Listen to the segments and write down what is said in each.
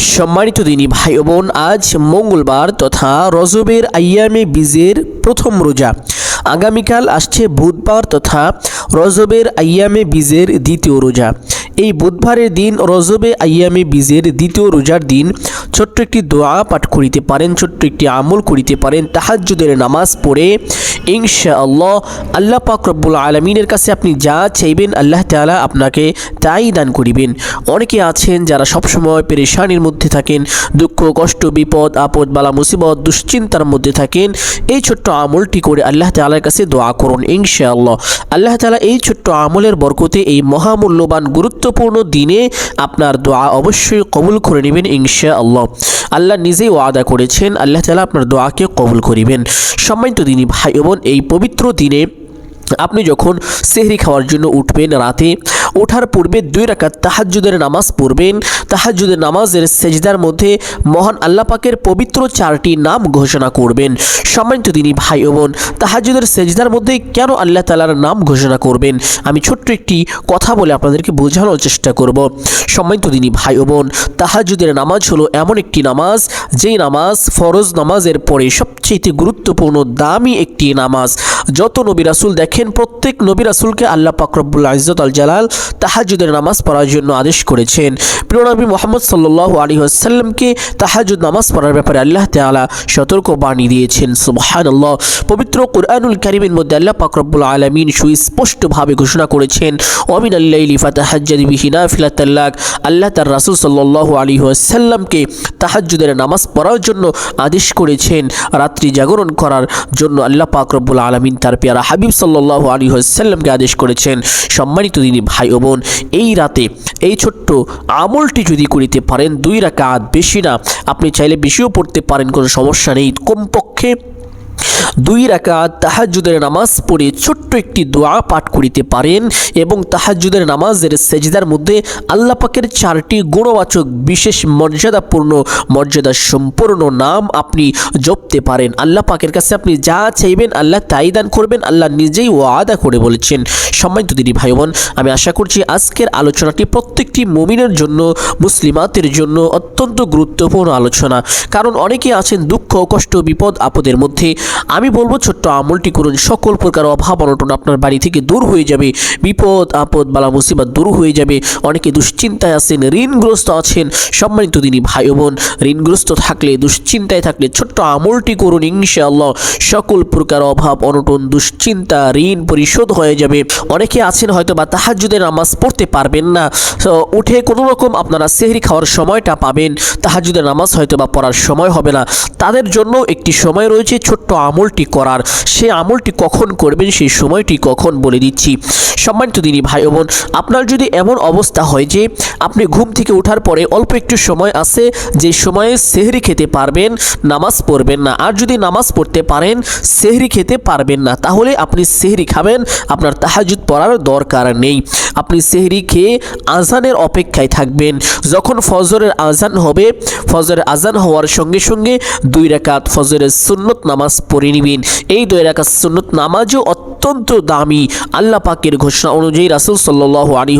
সম্মানিত দিনী ভাই বোন, আজ মঙ্গলবার তথা রজবের আয়ামে বীজের প্রথম রোজা। আগামীকাল আসছে বুধবার তথা রজবের আয়ামে বীজের দ্বিতীয় রোজা। এই বুধবারের দিন রজবে আয়ামে বীজের দ্বিতীয় রোজার দিন ছোট্ট একটি দোয়া পাঠ করিতে পারেন, ছোট্ট একটি আমল করিতে পারেন, তাহাজ্জুদের নামাজ পড়ে ইনশাআল্লাহ, আল্লাহ পাক রব্বুল আলমিনের কাছে আপনি যা চাইবেন আল্লাহ তাআলা আপনাকে তাই দান করিবেন। অনেকে আছেন যারা সবসময় পেরেশানির মধ্যে থাকেন, দুঃখ, কষ্ট, বিপদ, আপদ, বালা, মুসিবত, দুশ্চিন্তার মধ্যে থাকেন। এই ছোট্ট আমলটি করে আল্লাহ তাআলার কাছে দোয়া করুন ইনশাআল্লাহ। আল্লাহ তালা এই ছোট্ট আমলের বরকতে এই মহামূল্যবান, গুরুত্বপূর্ণ দিনে আপনার দোয়া অবশ্যই কবুল করে নেবেন ইনশাআল্লাহ। আল্লাহ নিজেই ওয়াদা করেছেন, আল্লাহ তালা আপনার দোয়াকে কবুল করিবেন। সম্মানিত দিনী ভাই বোন এই পবিত্র দিনে আপনি যখন সেহরি খাওয়ার জন্য উঠবেন রাতে ওঠার পূর্বে দুই রাকাত তাহাজ্জুদের নামাজ পড়বেন। তাহাজ্জুদের নামাজের সেজদার মধ্যে মহান আল্লাহ পাকের পবিত্র চারটি নাম ঘোষণা করবেন। সম্মানিত তিনি ভাই ও বোন, তাহাজ্জুদের সেজদার মধ্যে কেন আল্লাহ তালার নাম ঘোষণা করবেন? আমি ছোট্ট একটি কথা বলে আপনাদেরকে বোঝানোর চেষ্টা করব। সম্মানিত তিনি ভাই ও বোন, তাহাজ্জুদের নামাজ হলো এমন একটি নামাজ, যেই নামাজ ফরজ নামাজের পরে সবচেয়ে গুরুত্বপূর্ণ দামি একটি নামাজ। যত নবী রাসুল দেখেন, প্রত্যেক নবী রাসুলকে আল্লাহ পাকরবুল ইজ্জত আল জালাল তাহাজুদের নামাজ পড়ার জন্য আদেশ করেছেন। প্রিয় নবী মোহাম্মদ সাল্লাহ আলী আসাল্লামকে তাহাজুদ নামাজ পড়ার ব্যাপারে আল্লাহ তালা সতর্ক বাণী দিয়েছেন। সুবহান আল্লাহ পবিত্র কোরআনুল কারিমের মধ্যে আল্লাহ পাকরবুল আলমিন সুস্পষ্টভাবে ঘোষণা করেছেন অমিন আল্লাহ ফাতাহাজ্জাদি বিহিনা ফিলাতাল্লাক আল্লাহ তার রাসুল সাল্লাহ আলী আসাল্লামকে তাহাজুদের নামাজ পড়ার জন্য আদেশ করেছেন। রাত্রি জাগরণ করার জন্য আল্লাহ পাক রব্বুল আলমিন তার পেয়ারা হাবিব সাল্লাহ আলী সাল্লামকে আদেশ করেছেন। সম্মানিত তিনি ভাই ও বোন এই রাতে এই ছোট্ট আমলটি যদি করিতে পারেন দুই রাকাত বেশি না, আপনি চাইলে বেশিও পড়তে পারেন, কোনো সমস্যা নেই। কমপক্ষে দুই রাকাত তাহাজ্জুদের নামাজ পড়ে ছোট্ট একটি দোয়া পাঠ করিতে পারেন এবং তাহাজ্জুদের নামাজের সেজদার মধ্যে আল্লাহ পাকের চারটি গুণবাচক বিশেষ মর্যাদাপূর্ণ মর্যাদা সম্পূর্ণ নাম আপনি জপতে পারেন। আল্লাহ পাকের কাছে আপনি যা চাইবেন আল্লাহ তাই দান করবেন। আল্লাহ নিজেই ওয়াদা করে বলেছেন। সম্মানিত দিদি ভাই বোন আমি আশা করছি আজকের আলোচনাটি প্রত্যেকটি মুমিনের জন্য, মুসলিমাতের জন্য অত্যন্ত গুরুত্বপূর্ণ আলোচনা। কারণ অনেকে আছেন দুঃখ, কষ্ট, বিপদ, আপদের মধ্যে। আমি বলব ছোট্ট আমলটি করুন। সকল প্রকার অভাব অনটন আপনার বাড়ি থেকে দূর হয়ে যাবে। বিপদ, আপদ, বালা, মুসিবত দূর হয়ে যাবে। অনেকে দুশ্চিন্তায় আছেন, ঋণগ্রস্ত আছেন। সম্মানিত দিনী ভাই বোন, ঋণগ্রস্ত থাকলে, দুশ্চিন্তায় থাকলে ছোট্ট আমলটি করুন ইনশাআল্লাহ। সকল প্রকার অভাব অনটন, দুশ্চিন্তা, ঋণ পরিশোধ হয়ে যাবে। অনেকে আছেন হয়তো বা তাহাজুদের নামাজ পড়তে পারবেন না। উঠে কোনো রকম আপনারা সেহরি খাওয়ার সময়টা পাবেন। তাহাজুদের নামাজ হয়তো বা পড়ার সময় হবে না। তাদের জন্য একটি সময় রয়েছে ছোট্ট আমলটি করার। সে আমলটি কখন করবেন সেই সময়টি কখন বলে দিচ্ছি। সম্মানিত দিনী ভাই বোন, আপনার যদি এমন অবস্থা হয় যে আপনি ঘুম থেকে ওঠার পরে অল্প একটু সময় আছে, যে সময়ে সেহরি খেতে পারবেন, নামাজ পড়বেন না। আর যদি নামাজ পড়তে পারেন, সেহরি খেতে পারবেন না। তাহলে আপনি সেহরি খাবেন, আপনার তাহাজুদ পড়ার দরকার নেই। আপনি সেহরি খেয়ে আজানের অপেক্ষায় থাকবেন। যখন ফজরের আজান হবে, ফজরের আজান হওয়ার সঙ্গে সঙ্গে দুই রাকাত ফজরের সুন্নত নামাজ পড়ে নেবেন। এই দুই রাকাত সুন্নত নামাজও অত্যন্ত দামি। আল্লাহ পাকের ঘোষণা অনুযায়ী, রাসুল সাল্লাহ আলী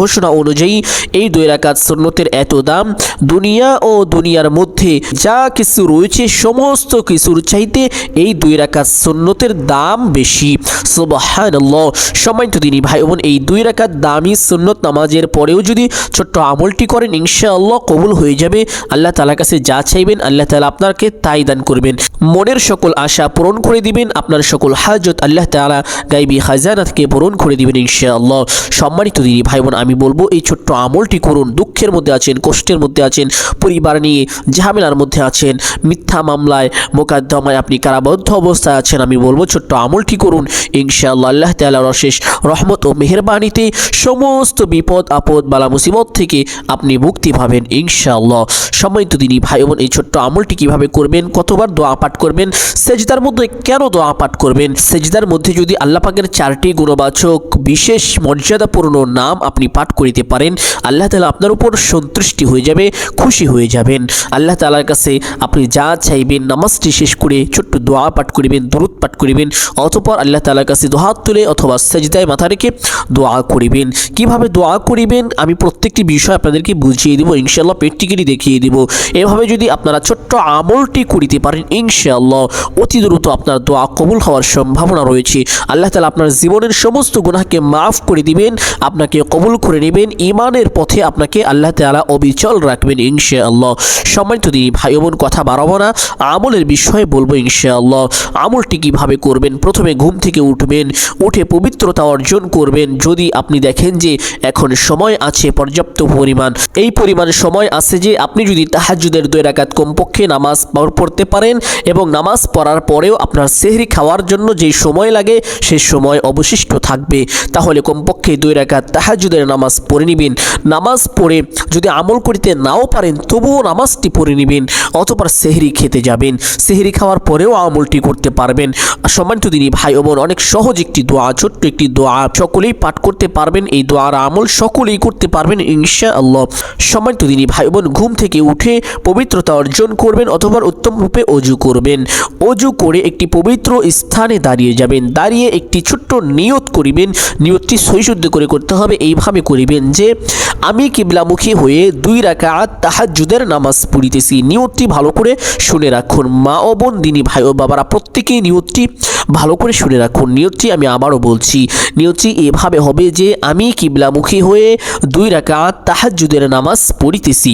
ঘোষণা অনুযায়ী এই দুই রাকাত সুন্নতের এত দাম দুনিয়া ও দুনিয়ার মধ্যে যা কিছু রয়েছে, সমস্ত কিছুর চাইতে এই দুই রাকাত সুন্নতের দাম বেশি। সুবহানাল্লাহ। সম্মানিত দিনী ভাই বোন, এই দুই রাকাত দামি সুন্নত নামাজের পরেও যদি ছোট্ট আমলটি করেন, ইনশাআল্লাহ কবুল হয়ে যাবে। আল্লাহ তালার কাছে যা চাইবেন, আল্লাহ তালা আপনাকে তাই দান করবেন। মনের সকল আশা পূরণ করে দিবেন। আপনার সকল হাজত আল্লাহ তালা গাইবি খাজানাথকে পূরণ করে দিবেন ইনশাআল্লাহ। সম্মানিত দিনী ভাই বোন আমি বলব, এই ছোট্ট আমলটি করুন। দুঃখের মধ্যে আছেন, কষ্টের মধ্যে আছেন, পরিবার নিয়ে ঝামেলার মধ্যে আছেন, মিথ্যা মামলায় মোকদ্দমায় আপনি কারাবদ্ধ অবস্থায় আছেন, আমি বলব, ছোট্ট আমলটি করুন। ইনশাআল্লাহ আল্লাহ তালার অশেষ রহমত ও মেহরবানিতে সমস্ত বিপদ, আপদ, বালা, মুসিবত থেকে আপনি মুক্তি পাবেন ইনশাআল্লাহ। সম্মানিত দিনী ভাই বোন এই ছোট্ট আমলটি কীভাবে করবেন, কতবার দোয়া পাঠ করবেন সেজদার মধ্যে কেন দোয়া পাঠ করবেন? সেজদার মধ্যে যদি আল্লাহ পাকের চারটি গুণবাচক বিশেষ মর্যাদাপূর্ণ নাম আপনি পাঠ করিতে পারেন, আল্লাহ তালা আপনার উপর সন্তুষ্টি হয়ে যাবে, খুশি হয়ে যাবেন। আল্লাহ তালার কাছে আপনি যা চাইবেন, নামাজটি শেষ করে ছোট্ট দোয়া পাঠ করিবেন, দরুদ পাঠ করিবেন, অতপর আল্লাহ তালার কাছে দোহাত তুলে অথবা সেজদায় মাথা রেখে দোয়া করিবেন। কীভাবে দোয়া করিবেন? আমি প্রত্যেকটি বিষয় আপনাদেরকে বুঝিয়ে দিব ইনশাল্লাহ প্র্যাকটিক্যালি দেখিয়ে দিব। এভাবে যদি আপনারা ছোট্ট আমলটি করিতে পারেন, ইনশাআল্লাহ অতি দ্রুত আপনার দোয়া কবুল হওয়ার সম্ভাবনা রয়েছে। আল্লাহ তালা আপনার জীবনের সমস্ত গুনাহকে মাফ করে দিবেন, আপনাকে কবুল করে নেবেন ইমানের পথে আপনাকে আল্লাহ তালা অবিচল রাখবেন ইনশাআল্লাহ। সম্মানিত দিদি ভাই বোন কথা বাড়াবো না, আমলের বিষয়ে বলব ইনশাআল্লাহ। আমলটি কীভাবে করবেন? প্রথমে ঘুম থেকে উঠবেন, উঠে পবিত্রতা অর্জন করবেন। যদি আপনি দেখেন যে এখন সময় আছে পর্যাপ্ত পরিমাণ, এই পরিমাণ সময় আছে যে আপনি যদি তাহাজুদের দুই রাকাত কমপক্ষে নামাজ পড়তে পারেন এবং নামাজ পড়ার পরেও আপনার সেহরি খাওয়ার জন্য যে সময় লাগে, সে সময় অবশিষ্ট থাকবে। তাহলে কমপক্ষে দুই রাকাত তাহাজুদের নামাজ পড়ে নেবেন। নামাজ পড়ে যদি আমল করিতে নাও পারেন, তবুও নামাজটি পড়ে নেবেন, অতপর সেহরি খেতে যাবেন। সেহরি খাওয়ার পরেও আমলটি করতে পারবেন। সম্মানিত দিনী ভাই ও বোন, অনেক সহজ একটি দোয়া, ছোট্ট একটি দোয়া সকলেই পাঠ করতে পারবেন। এই দোয়ার আমল সকলেই করতে পারবেন ইনশা আল্লাহ সম্মানিত দিনী ভাই বোন, ঘুম থেকে উঠে পবিত্রতা অর্জন করবেন অথবা উত্তম রূপে অজু করবেন। অজু করে একটি পবিত্র স্থানে দাঁড়িয়ে যাবেন। দাঁড়িয়ে একটি ছোট্ট নিয়ত করিবেন। নিয়তটি সৈশুদ্ধ করে করতে হবে। এইভাবে করিবেন যে, আমি কিবলামুখী হয়ে দুই রাকাত তাহাজ্জুদের নামাজ পড়িতেছি। নিয়তটি ভালো করে শুনে রাখুন। মা ও বোন, দিনী ভাই ও বাবারা, প্রত্যেকেই নিয়তটি ভালো করে শুনে রাখুন। নিয়তটি আমি আবারও বলছি, নিয়তটি এভাবে হবে যে, আমি কিবলামুখী হয়ে দুই রাকাত তাহাজ্জুদের নামাজ পড়িতেছি।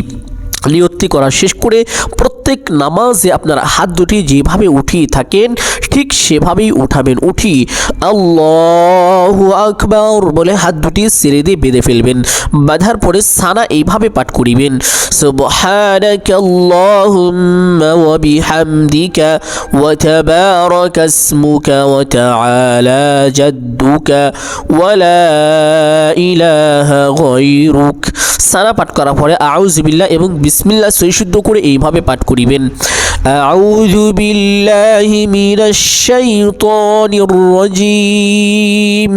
নিয়ত্তি করা শেষ করে প্রত্যেক নামাজে আপনার হাত দুটি যেভাবে উঠিয়ে থাকেন ঠিক সেভাবেই উঠাবেন উঠি আল্লাহ আকবর বলে হাত দুটি ছেড়ে দিয়ে বেঁধে ফেলবেন বাঁধার পরে সানা এইভাবে পাঠ করিবেন سبحانك اللهم وبحمدك وتبارك اسمك وتعالى جدك ولا إله غيرك সানা পাঠ করার পরে আউজবিল্লাহ এবং বিসমিল্লাহ সৈশুদ্ধ করে এইভাবে পাঠ করিবেন আউযু বিল্লাহি মিনাশ শাইতানির রাজিম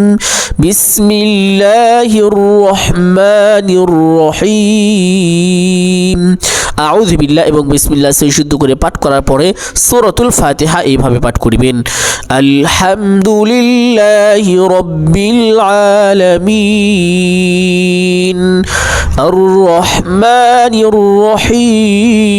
বিসমিল্লাহির রহমানির রহিম আউযু বিল্লাহ এবং বিসমিল্লাহ সৈশুদ্ধ করে পাঠ করার পরে সূরাতুল ফাতিহা এইভাবে পাঠ করিবেন আলহামদুলিল্লাহি রাব্বিল আলামিন الرحمن الرحيم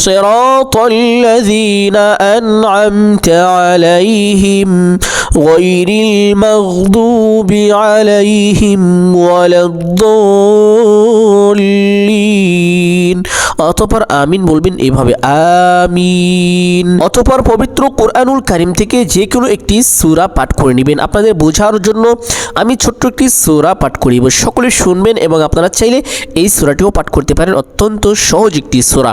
صراط الذين أنعمت عليهم غير المغضوب عليهم ولا الضالين অতপর আমিন বলবেন এভাবে আমিন অতপর পবিত্র কোরআনুল কারিম থেকে যে কোনো একটি সূরা পাঠ করে নেবেন আপনাদের বোঝার জন্য আমি ছোট্ট একটি সূরা পাঠ করিব সকলে শুনবেন এবং আপনারা চাইলে এই সূরাটিও পাঠ করতে পারেন অত্যন্ত সহজ একটি সূরা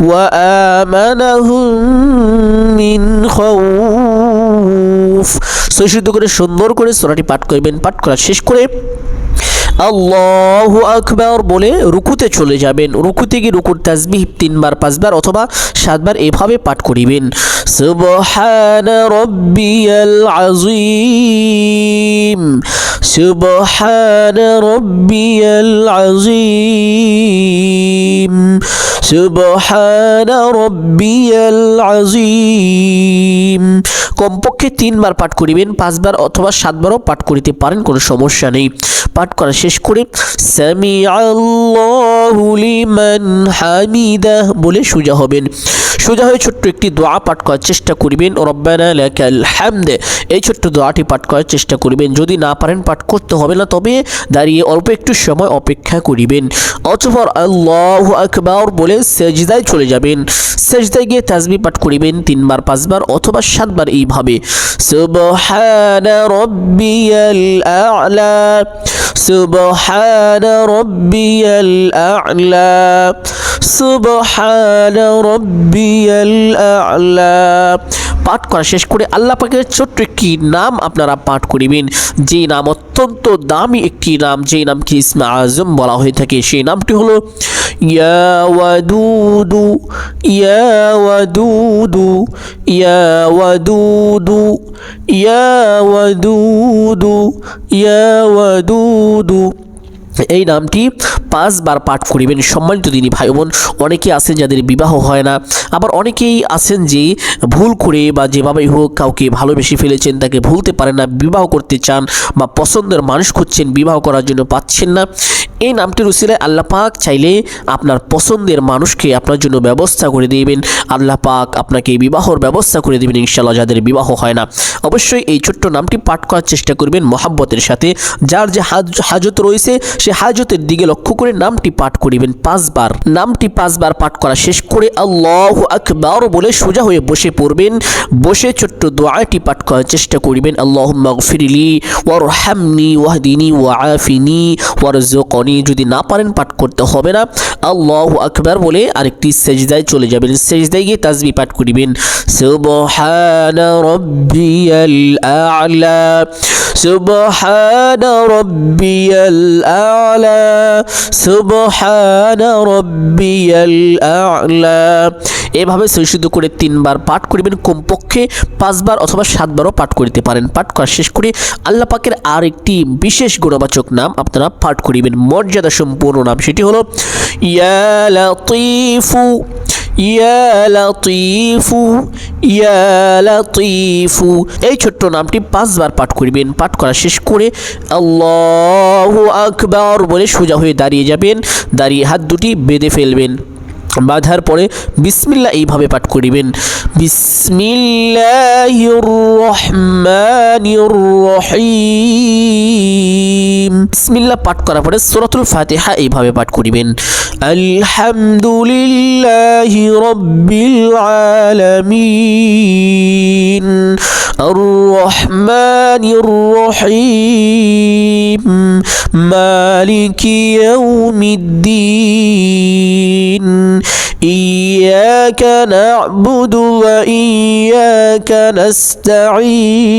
وآمنهم من خوف সৈশুদ্ধ করে সুন্দর করে সোরাটি পাঠ করবেন পাঠ করা শেষ করে আল্লাহু আকবার বলে রুকুতে চলে যাবেন রুকুতে গিয়ে রুকুর তাসবিহ তিনবার পাঁচবার অথবা সাতবার এভাবে পাঠ করিবেন সুবহান রব্বিয়াল আযীম সুবহান রব্বিয়াল আযীম সুবহান রব্বিয়াল আযীম কমপক্ষে তিনবার পাঠ করিবেন, পাঁচবার অথবা সাতবারও পাঠ করিতে পারেন, কোনো সমস্যা নেই। পাঠ করা শেষ করে সামি লিমান হামিদা বলে সোজা হবেন। সোজা হয়ে ছোট্ট একটি দোয়া পাঠ করার চেষ্টা করবেন। রব্বানা এই ছোট্ট দোয়াটি পাঠ করার চেষ্টা করিবেন। যদি না পারেন পাঠ করতে হবে না, তবে দাঁড়িয়ে অল্প একটু সময় অপেক্ষা করিবেন। অথবা আল্লাহ আকবার বলে সেজদায় চলে যাবেন। সেজদায় গিয়ে তাজবি পাঠ করিবেন, তিনবার, পাঁচবার অথবা সাতবার এইভাবে সুবহানা রব্বিয়াল আ'লা সুবহানা রব্বিয়াল আ'লা সুবহানা রব্বিয়াল আ'লা। পাঠ করা শেষ করে আল্লাহ পাকের ছোট্ট একটি নাম আপনারা পাঠ করিবেন। যে নাম অত্যন্ত দামি একটি নাম যেই নামকে ইসমা আজম বলা হয়ে থাকে, সেই নামটি হলো ইয়া ওয়াদুদু ইয়া ওয়াদুদু, ইয়া এই নামটি পাঁচবার পাঠ করিবেন। সম্মানিত দিনী ভাই বোন অনেকে আছেন যাদের বিবাহ হয় না, আবার অনেকেই আছেন যে ভুল করে বা যেভাবেই হোক কাউকে ভালোবেসে ফেলেছেন, তাকে ভুলতে পারেন না, বিবাহ করতে চান বা পছন্দের মানুষ খুঁজছেন, বিবাহ করার জন্য পাচ্ছেন না। এই নামটির উসিলায় আল্লাহ পাক চাইলে আপনার পছন্দের মানুষকে আপনার জন্য ব্যবস্থা করে দিবেন। আল্লাহ পাক আপনাকে বিবাহর ব্যবস্থা করে দেবেন ইনশাল্লাহ যাদের বিবাহ হয় না। অবশ্যই এই ছোট্ট নামটি পাঠ করার চেষ্টা করবেন মহাব্বতের সাথে, যার যে হাজ- হাজত রয়েছে সে হাজতের দিকে লক্ষ্য করে নামটি পাঠ করিবেন পাঁচবার। নামটি পাঁচবার পাঠ করা শেষ করে আল্লাহ আকবার বলে সোজা হয়ে বসে পড়বেন। বসে ছোট্ট দোয়াটি পাঠ করার চেষ্টা করিবেন। আল্লাহ মাগফিরলি ওয়ারহামনি ওয়াহদিনি ওয়াআফিনি ওয়ারজুকনি যদি না পারেন পাঠ করতে হবে না। আল্লাহ আকবার বলে আরেকটি সেজদায় চলে যাবেন। সেজদায় গিয়ে তাজবি পাঠ করিবেন। সুবহানা রাব্বিয়াল আ'লা সুবহানা রাব্বিয়াল আ'লা, সুবহানা রাব্বিয়াল আ'লা। এভাবে শুদ্ধ করে তিনবার পাঠ করিবেন, কমপক্ষে পাঁচবার অথবা সাতবারও পাঠ করিতে পারেন। পাঠ করা শেষ করে আল্লাহ পাকের আর একটি বিশেষ গুণবাচক নাম আপনারা পাঠ করিবেন। মর্যাদা সম্পূর্ণ নাম সেটি হলো, ইয়া লাতিফু এই ছোট্ট নামটি পাঁচবার পাঠ করিবেন, পাঠ করা শেষ করে আল্লাহু আকবার বলে সোজা হয়ে দাঁড়িয়ে যাবেন, দাঁড়িয়ে হাত দুটি বেঁধে ফেলবেন। বাঁধার পরে বিসমিল্লা এইভাবে পাঠ করিবেন, বিসমিল্লাহির রহমানির রহিম। বিসমিল্লাহ পাঠ করার পরে সূরাতুল ফাতিহা এইভাবে পাঠ করিবেন আলহামদুলিল্লাহি রাব্বিল আলামিন আর রহমানির রহিম মালিকি ইয়াউমিদ্দিন إياك نعبد وإياك نستعين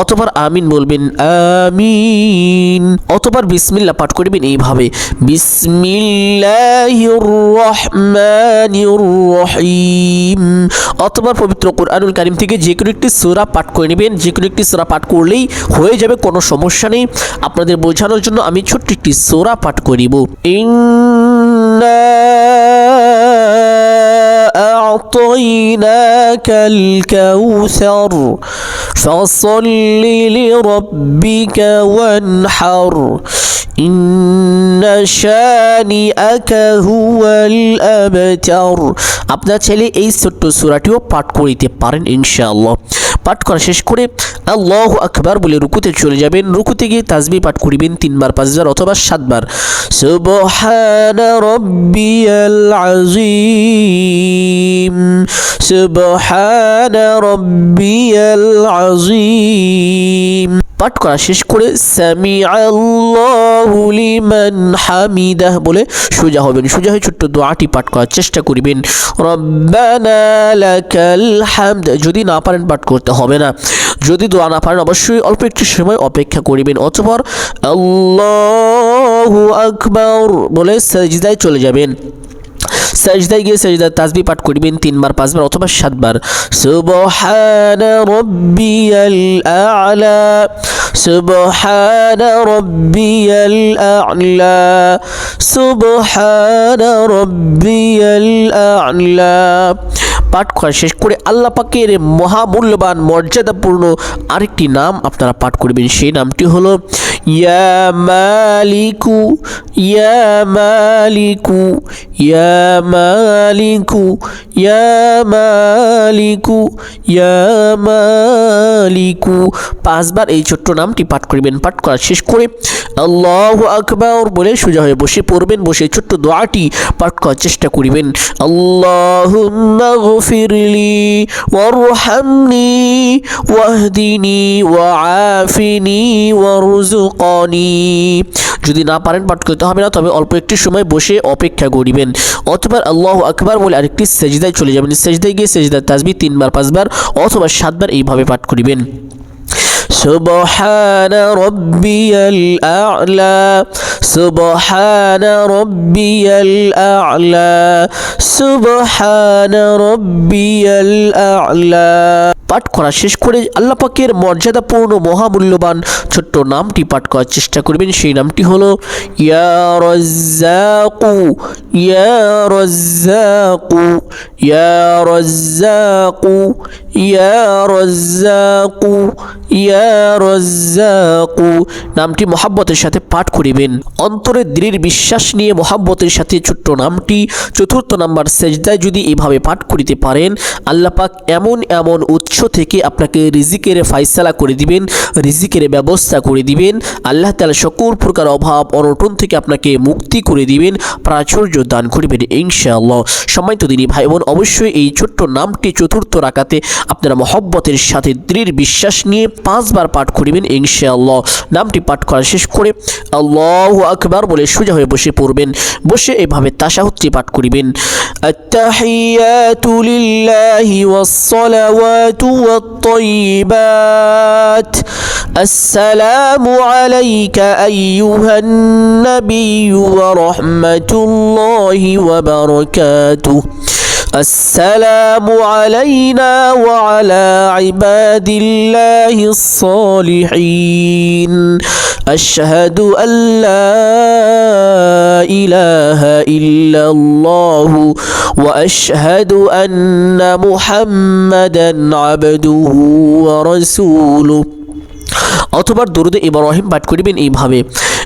অতবার আমিন বলবেন আমিন অতবার বিসমিল্লাহ পাঠ করবেন এইভাবে বিসমিল্লাহির রহমানির রহিম অতবার পবিত্র কোরআনুল কারিম থেকে যে কোনো একটি সূরা পাঠ করে নেবেন যে কোনো একটি সূরা পাঠ করলেই হয়ে যাবে কোনো সমস্যা নেই আপনাদের বোঝানোর জন্য আমি ছোট্ট একটি সূরা পাঠ করিব ইন্না أعطيناك الكوثر فصل لربك وانحر. إن আপনার ছেলে এই ছোট্ট সূরাটিও পাঠ করিতে পারেন ইনশাআল্লাহ। পাঠ করা শেষ করে আল্লাহ আকবার বলে রুকুতে চলে যাবেন। রুকুতে গিয়ে তাজবি পাঠ করিবেন তিনবার, পাঁচবার অথবা সাতবার। সুবহানা রাব্বিয়াল আযীম। সুবহানা রাব্বিয়াল পাঠ করা শেষ করে সামি আল্লাহু লিমান হামিদাহ বলে সোজা হবেন। সোজা হয়ে ছোট্ট দোয়াটি পাঠ করার চেষ্টা করিবেন। যদি না পারেন পাঠ করতে হবে না। যদি দোয়া না পারেন অবশ্যই অল্প একটু সময় অপেক্ষা করিবেন। অতপর আল্লাহু আকবার বলে সাজদায় চলে যাবেন। সাজদায় গিয়ে সাজদা তাসবি পাঠ করিবেন তিনবার, পাঁচবার অথবা সাতবার। সুবহানা রাব্বিয়াল আ'লা। سبحان ربي الأعلى سبحان ربي الأعلى পাঠ করা শেষ করে আল্লাহ পাকের মহামূল্যবান মর্যাদাপূর্ণ আরেকটি নাম আপনারা পাঠ করবেন সেই নামটি হলো ইয়া মালিকু ইয়া মালিকু ইয়া মালিকু ইয়া মালিকু ইয়া মালিকু। পাঁচবার এই ছোট্ট নামটি পাঠ করবেন, পাঠ করা শেষ করে আল্লাহ আকবর বলে সোজা হয়ে বসে পড়বেন, বসে ছোট্ট দোয়াটি পাঠ করার চেষ্টা করিবেন। আল্লাহুম্মা গফিরলি ওয়ারহামনি, ওয়াহদিনি, ওয়াআফিনি ওয়ারজুকনি যদি না পারেন পাঠ করতে হবে না, তবে অল্প একটি সময় বসে অপেক্ষা করিবেন। অথবা আল্লাহ আকবার বলে আরেকটি সেজদায় চলে যাবেন। সেজদায় গিয়ে সেজদার তাজবি তিনবার, পাঁচবার অথবা সাতবার এইভাবে পাঠ করিবেন। سبحان ربي الأعلى سبحان ربي الأعلى سبحان ربي الأعلى পাঠ করা শেষ করে আল্লাহ পাকের মর্যাদাপূর্ণ মহামূল্যবান ছোট্ট নামটি পাঠ করার চেষ্টা করবেন সেই নামটি হলো ইয়া রজ্জাকু ইয়া রজ্জাকু ইয়া রজ্জাকু ইয়া রজ্জাকু ইয়া রজ্জাকু নামটি মহাব্বতের সাথে পাঠ করিবেন। অন্তরে দৃঢ় বিশ্বাস নিয়ে মহাব্বতের সাথে ছোট্ট নামটি, চতুর্থ নাম্বার সেজদায় যদি এভাবে পাঠ করিতে পারেন, আল্লাহ পাক এমন এমন উৎস থেকে আপনাকে রিজিকের ফাইসালা করে দিবেন, রিজিকের ব্যবস্থা করে দিবেন, আল্লাহ তালা সকল প্রকার অভাব, অনটন থেকে আপনাকে মুক্তি করে দিবেন, প্রাচুর্য দান করিবেন ইনশাআল্লাহ। সময় তো দিনী ভাই বোন অবশ্যই এই ছোট্ট নামটি চতুর্থ রাকাতে আপনারা মহব্বতের সাথে দৃঢ় বিশ্বাস নিয়ে পাঁচবার পাঠ করিবেন ইনশাআল্লাহ নামটি পাঠ করা শেষ করে আল্লাহ আকবার বলে সোজা হয়ে বসে পড়বেন বসে এভাবে তাশাহুদটি পাঠ করিবেন التحيات لله والصلوات والطيبات السلام عليك أيها النبي ورحمة الله وبركاته السلام علينا وعلى عباد الله الصالحين أشهد أن لا إله إلا الله وأشهد أن محمدا عبده ورسوله অথবা দরুদে ইব্রাহিম পাঠ করিবেন এইভাবে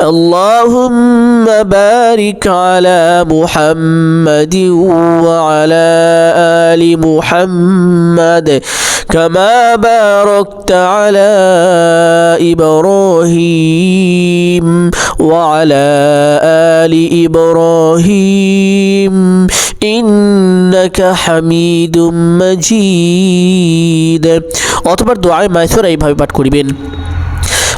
اللهم بارك على محمد وعلى آل محمد كما باركت على إبراهيم وعلى آل إبراهيم إنك حميد مجيد অতবার দোয়ায় মাইসুরা এইভাবে পাঠ করিবেন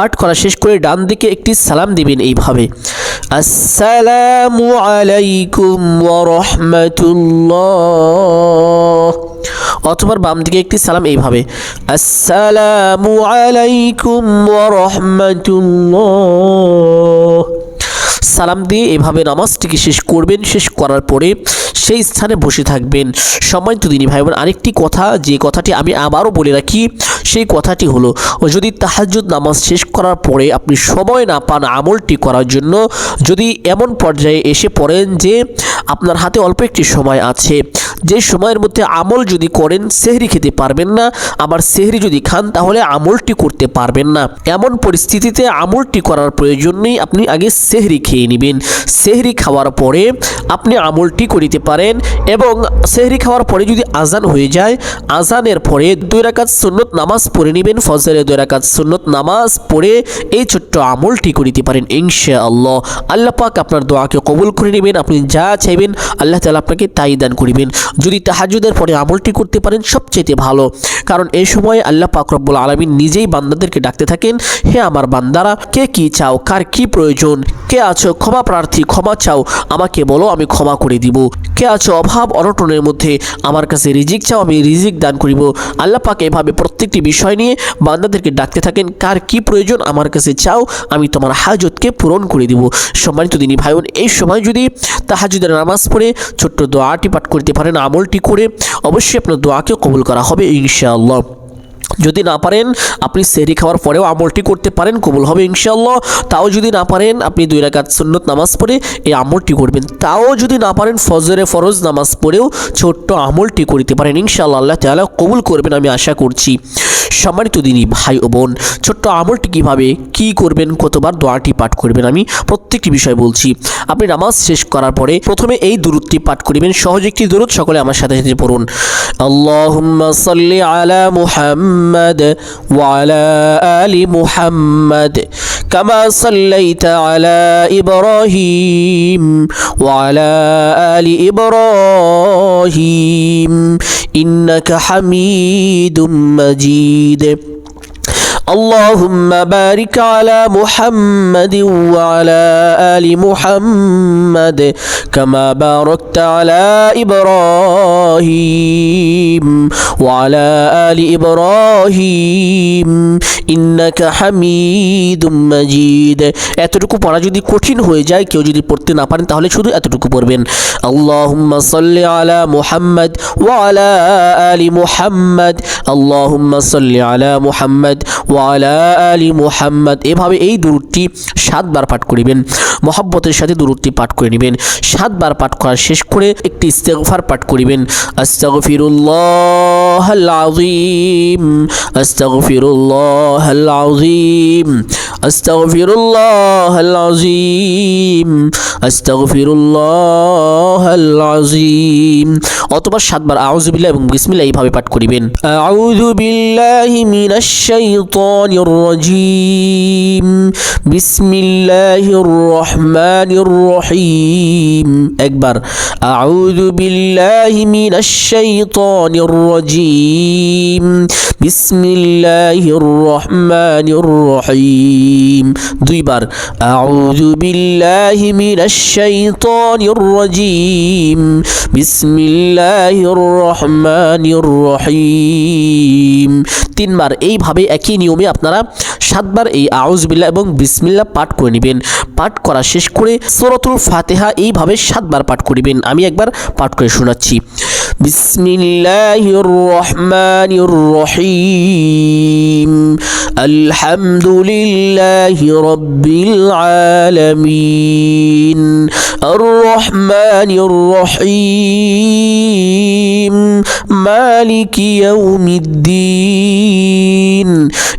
পাঠ করা শেষ করে ডান দিকে একটি সালাম দিবেন এইভাবে। আসসালামু আলাইকুম রাহমাতুল্লাহ অথবা বাম দিকে একটি সালাম এইভাবে। আসসালামু আলাইকুম রাহমাতুল্লাহ সালাম দিয়ে এভাবে নামাজটিকে শেষ করবেন। শেষ করার পরে সেই স্থানে বসে থাকবেন। সম্মানিত দিনী ভাই বোন, আরেকটি কথা, যে কথাটি আমি আবারও বলে রাখি, সেই কথাটি হলো যদি তাহাজুদ নামাজ শেষ করার পরে আপনি সময় না পান আমলটি করার জন্য, যদি এমন পর্যায়ে এসে পড়েন যে আপনার হাতে অল্প একটি সময় আছে যে সময়ের মধ্যে আমল যদি করেন, সেহরি খেতে পারবেন না। আবার সেহরি যদি খান, তাহলে আমলটি করতে পারবেন না। এমন পরিস্থিতিতে আমলটি করার প্রয়োজন নেই, আপনি আগে সেহরি খেয়ে নেবেন। সেহরি খাওয়ার পরে আপনি আমলটি করিতে পারেন এবং সেহরি খাওয়ার পরে যদি আজান হয়ে যায়, আজানের পরে দুই রাকাত সুন্নত নামাজ পড়ে নেবেন ফজরে দুই রাকাত সুন্নত নামাজ পড়ে এই ছোট্ট আমলটি করিতে পারেন ইনশা আল্লাহ আল্লাহ পাক আপনার দোয়াকে কবুল করে নেবেন, আপনি যা চাইবেন, আল্লাহ তালা আপনাকে তাই দান করিবেন। যদি তাহাজুদের পরে আমলটি করতে পারেন সবচেয়ে ভালো। কারণ এই সময় আল্লাহ পাক রব্বুল আলমিন নিজেই বান্দাদেরকে ডাকতে থাকেন, হে আমার বান্দারা, কে কি চাও? কার কি প্রয়োজন? কে আছো? ক্ষমা প্রার্থী, ক্ষমা চাও? আমাকে বলো, আমি ক্ষমা করে দিব। কে আছো? অভাব, অনটনের মধ্যে আমার কাছে রিজিক চাও, আমি রিজিক দান করিব। আল্লাহ পাক এভাবে প্রত্যেকটি বিষয় নিয়ে বান্দাদেরকে ডাকতে থাকেন, কার কি প্রয়োজন? আমার কাছে চাও, আমি তোমার হাজতকে পূরণ করে দিব। সম্মানিত দিনী ভাই বোন এই সময় যদি তাহাজুদের নামাজ পড়ে ছোট্ট দোয়াটি পাঠ করতে পারেন আমলটি করে অবশ্যই আপনার দোয়াকেও কবুল করা হবে, ইনশাআল্লাহ। যদি না পারেন, আপনি সেহরি খাওয়ার পরেও আমলটি করতে পারেন, কবুল হবে ইনশাল্লাহ তাও যদি না পারেন, আপনি দুই রাকাত সুন্নত নামাজ পড়ে এই আমলটি করবেন। তাও যদি না পারেন, ফজরে ফরজ নামাজ পড়েও ছোট্ট আমলটি করিতে পারেন, ইনশাআল্লাহ। আল্লাহ তাহলে কবুল করবেন, আমি আশা করছি। সম্মানিত দিনী ভাই ও বোন, ছোট্ট আমলটি কীভাবে কি করবেন, কতবার দোয়াটি পাঠ করবেন, আমি প্রত্যেকটি বিষয় বলছি। আপনি নামাজ শেষ করার পরে প্রথমে এই দূরত্বটি পাঠ করিবেন, সহজ একটি দূরত সকলে আমার সাথে সাথে পড়ুন। আলা মুহাম্মাদ আলি মুহাম্মাদ কামা সাল্লাইতা আলা ইব্রাহিম ওয়া আলা আলি ইব্রাহিম। ইন্নাকা হামিদুম মাজিদ। হামিদ اللهم بارك على محمد وعلى آل محمد كما باركت على إبراهيم وعلى آل إبراهيم إنك حميد مجيد এতটুকু পড়া যদি কঠিন হয়ে যায় কেউ যদি পড়তে না পারেন তাহলে শুধু এতটুকু পড়বেন اللهم صل على محمد وعلى آل محمد اللهم صل على محمد ওয়ালা মুহাম্মদ। এভাবে এই দূরটি সাতবার পাঠ করিবেন। মহাব্বতের সাথে দূরটি পাঠ করে নেবেন। সাতবার পাঠ করা শেষ করে একটি ইস্তেগফার পাঠ করিবেন। আস্তাগফিরুল্লাহ আযীম। আস্তাগফিরুল্লাহ আযীম। আস্তাগফিরুল্লাহ আযীম। আস্তাগফিরুল্লাহ আযীম। অথবা সাতবার আউযু বিল্লাহ এবং বিসমিল্লাহ এইভাবে পাঠ করিবেন। আউযু বিল্লাহি মিনাশ শাইতানির রাজীম বিসমিল্লাহির রহমানির রহিম একবার আউযু বিল্লাহি মিনাশ শাইতানির রাজীম বিসমিল্লাহির রহমানির রহিম দুইবার আউযু বিল্লাহি মিনাশ শাইতানির রাজীম বিসমিল্লাহির রহমানির রহিম তিনবার এইভাবে একই নিয়মে আপনারা সাতবার এই আউজ বিল্লাহ এবং বিসমিল্লাহ পাঠ করে নেবেন। পাঠ করা শেষ করে সূরাতুল ফাতিহা এইভাবে সাতবার পাঠ করিবেন। আমি একবার পাঠ করে শোনাচ্ছি। বিসমিল্লাহির রহমানির রহিম আলহামদুলিল্লাহি রাব্বিল আলামিন। আর রহমানির রহিম মালিকি ইয়াউমিদ্দিন।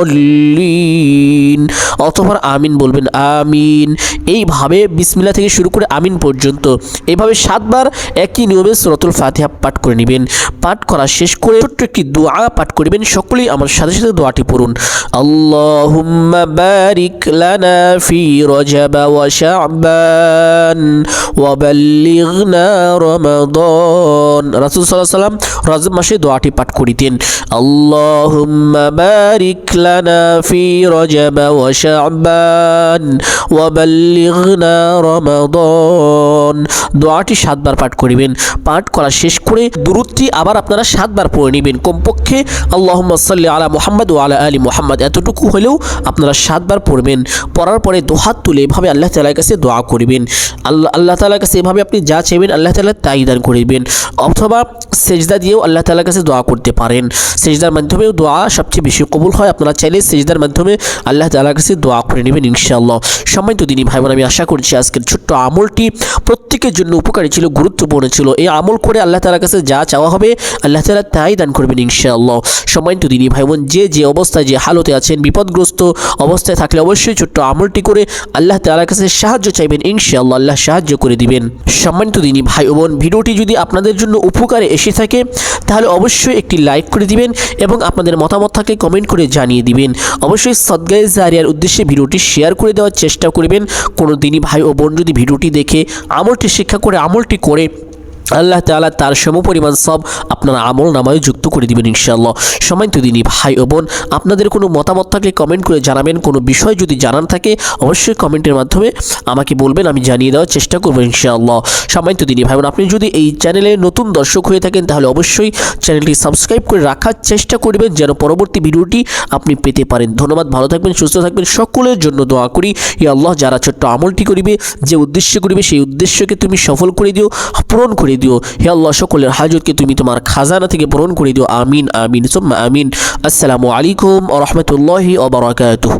ওয়ালাদ-দাল্লিন অথবা আমিন বলবেন, আমিন। এইভাবে বিসমিল্লা থেকে শুরু করে আমিন পর্যন্ত এইভাবে সাতবার একই নিয়মে সুরতুল ফাতিহা পাঠ করে নেবেন। পাঠ করা শেষ করে ছোট্ট একটি দোয়া পাঠ করিবেন সকলেই আমার সাথে সাথে দোয়াটি পড়ুন। আল্লাহুম্মা বারিক লানা ফি রজব ওয়া শাবান ওয়া বাল্লিগনা রমাদান। রাসূল সাল্লাল্লাহু আলাইহি সাল্লাম রজব মাসে দোয়াটি পাঠ করিতেন। আল্লাহুম্মা বারিক লানা ফি রজব ওয়া شعبان وبلغنا رمضان দোয়াটি সাতবার পাঠ করিবেন পাঠ করা শেষ করে দুরুদটি আবার আপনারা সাতবার পড়ে নেবেন কমপক্ষে আল্লাহুম্মা সাল্লি আলা মুহাম্মদ ও আলা আলী মুহাম্মদ এতটুকু হলেও আপনারা সাতবার পড়বেন পড়ার পরে দোহাত তুলে এভাবে আল্লাহ তালার কাছে দোয়া করবেন আল্লাহ আল্লাহ তালার কাছে এভাবে আপনি যা চাইবেন আল্লাহ তালা তাই দান করবেন অথবা সেজদা দিয়েও আল্লাহ তালার কাছে দোয়া করতে পারেন সেজদার মাধ্যমেও দোয়া সবচেয়ে বেশি কবুল হয় আপনারা চাইলে সেজদার মাধ্যমে আল্লাহ তালার কাছে দোয়া করে নেবেন ইনশাআল্লাহ। সম্মানিত দিনী ভাই বোন আমি আশা করছি আজকের ছোট্ট আমলটি প্রত্যেকের জন্য উপকারী ছিল, গুরুত্বপূর্ণ ছিল। এই আমল করে আল্লাহ তালার কাছে যা চাওয়া হবে আল্লাহ তালা তাই দান করবেন ইনশাআল্লাহ। সম্মানিত দিনী ভাই বোন যে যে অবস্থায়, যে হালতে আছেন, বিপদগ্রস্ত অবস্থায় থাকলে অবশ্যই ছোট্ট আমলটি করে আল্লাহ তালার কাছে সাহায্য চাইবেন ইনশাআল্লাহ। আল্লাহ সাহায্য করে দিবেন। সম্মানিত দিনী ভাই বোন ভিডিওটি যদি আপনাদের জন্য উপকারে এসে থাকে, তাহলে অবশ্যই একটি লাইক করে দিবেন এবং আপনাদের মতামত থাকে কমেন্ট করে জানিয়ে দিবেন। অবশ্যই সদগায়ে জারিয়ার উদ্দেশ্যে ভিডিওটি শেয়ার করে দেওয়ার চেষ্টা করবেন। কোনো দিনই ভাই ও বোন যদি ভিডিওটি দেখে আমলটি শিক্ষা করে আমলটি করে আল্লাহ তাআলা তার সমপরিমাণ সব আপনার আমল নামায় যুক্ত করে দিবেন ইনশাআল্লাহ। সম্মানিত দিনী ভাই ও বোন, আপনাদের কোনো মতামত থাকলে কমেন্ট করে জানাবেন, কোনো বিষয় যদি জানান থাকে, অবশ্যই কমেন্টের মাধ্যমে আমাকে বলবেন, আমি জানিয়ে দেওয়ার চেষ্টা করব ইনশাআল্লাহ। সম্মানিত দিনী ভাই বোন, আপনি যদি এই চ্যানেলে নতুন দর্শক হয়ে থাকেন, তাহলে অবশ্যই চ্যানেলটি সাবস্ক্রাইব করে রাখার চেষ্টা করবেন, যেন পরবর্তী ভিডিওটি আপনি পেতে পারেন। ধন্যবাদ, ভালো থাকবেন, সুস্থ থাকবেন, সকলের জন্য দোয়া করি। ই আল্লাহ, যারা ছোট্ট আমলটি করিবে, যে উদ্দেশ্য করিবে, সেই উদ্দেশ্যকে তুমি সফল করে দিও, পূরণ করে দিও। হে আল্লাহ, সকলের হাজতকে তুমি তোমার খাজানা থেকে পূরণ করে দিও। আমিন আমিন, সুম্মা আমিন। আসসালামু আলাইকুম ও রহমতুল্লাহি ওবরাকাতুহ